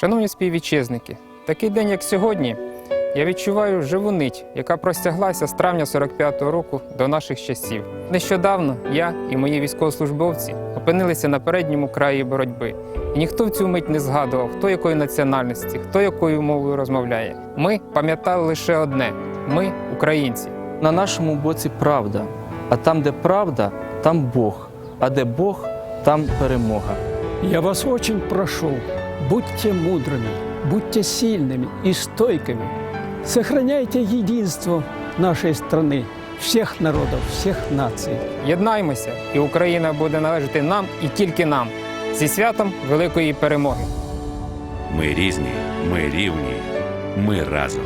Шановні співвітчизники, такий день, як сьогодні, я відчуваю живу нить, яка простяглася з травня 45-го року до наших часів. Нещодавно я і мої військовослужбовці опинилися на передньому краї боротьби, і ніхто в цю мить не згадував, хто якої національності, хто якою мовою розмовляє. Ми пам'ятали лише одне: ми українці. На нашому боці правда, а там, де правда, там Бог, а де Бог, там перемога. Я вас очень прошу, будьте мудрыми, будьте сильными и стойкими. Сохраняйте единство нашей страны, всех народов, всех наций. Єднаймося, і Україна буде належати нам і тільки нам. Зі святом великої перемоги! Ми різні, ми рівні, ми разом.